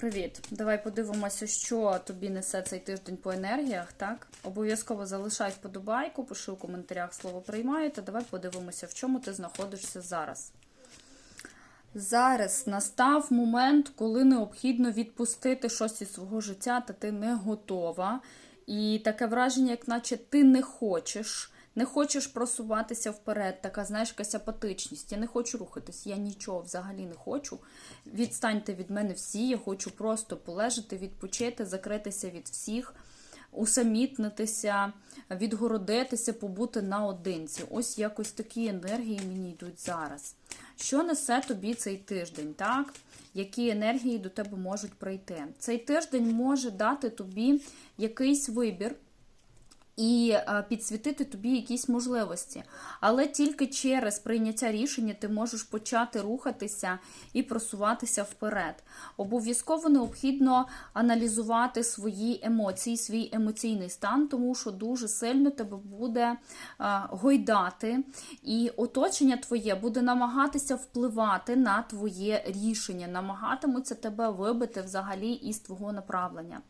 Привіт! Давай подивимося, що тобі несе цей тиждень по енергіях. Так, обов'язково залишай вподобайку, пиши у коментарях слово приймаю, та давай подивимося, в чому ти знаходишся зараз. Зараз настав момент, коли необхідно відпустити щось із свого життя, та ти не готова. І таке враження, як наче ти не хочеш. Не хочеш просуватися вперед, така, знаєш, якась апатичність. Я не хочу рухатись, я нічого взагалі не хочу. Відстаньте від мене всі, я хочу просто полежати, відпочити, закритися від всіх, усамітнитися, відгородитися, побути наодинці. Ось якось такі енергії мені йдуть зараз. Що несе тобі цей тиждень, так? Які енергії до тебе можуть прийти? Цей тиждень може дати тобі якийсь вибір і е, підсвітити тобі якісь можливості. Але тільки через прийняття рішення ти можеш почати рухатися і просуватися вперед. Обов'язково необхідно аналізувати свої емоції, свій емоційний стан, тому що дуже сильно тебе буде е, гойдати, і оточення твоє буде намагатися впливати на твоє рішення, намагатимуться тебе вибити взагалі із твого направлення.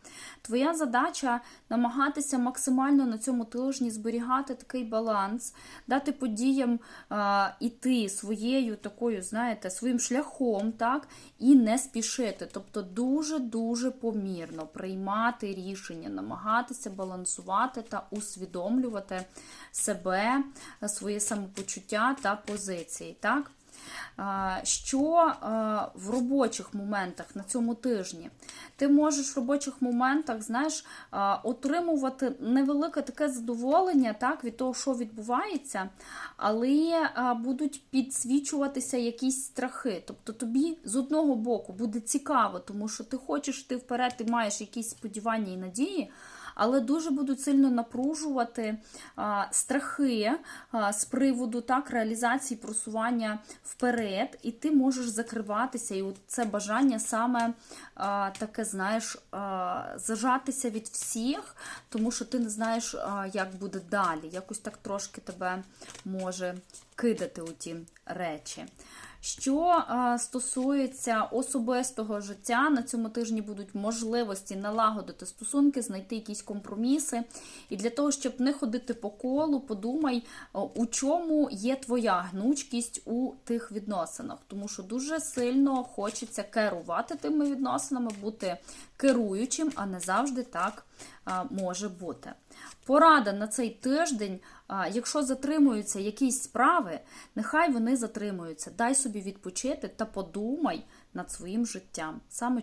Твоя задача намагатися максимально на цьому тижні зберігати такий баланс, дати подіям а, іти своєю такою, знаєте, своїм шляхом, так, і не спішити. Тобто дуже-дуже помірно приймати рішення, намагатися балансувати та усвідомлювати себе, своє самопочуття та позиції. так. Що в робочих моментах на цьому тижні? Ти можеш в робочих моментах, знаєш, отримувати невелике таке задоволення так, від того, що відбувається, але будуть підсвічуватися якісь страхи. Тобто тобі з одного боку буде цікаво, тому що ти хочеш йти вперед, ти маєш якісь сподівання і надії але дуже будуть сильно напружувати страхи з приводу так реалізації просування вперед, і ти можеш закриватися. І це бажання саме таке, знаєш, зажатися від всіх, тому що ти не знаєш, як буде далі. Якось так трошки тебе може кидати у ті речі. Що а, стосується особистого життя, на цьому тижні будуть можливості налагодити стосунки, знайти якісь компроміси. І для того, щоб не ходити по колу, подумай, а, у чому є твоя гнучкість у тих відносинах. Тому що дуже сильно хочеться керувати тими відносинами, бути керуючим, а не завжди так може бути. Порада на цей тиждень, якщо затримуються якісь справи, нехай вони затримуються. Дай собі відпочити та подумай над своїм життям. Саме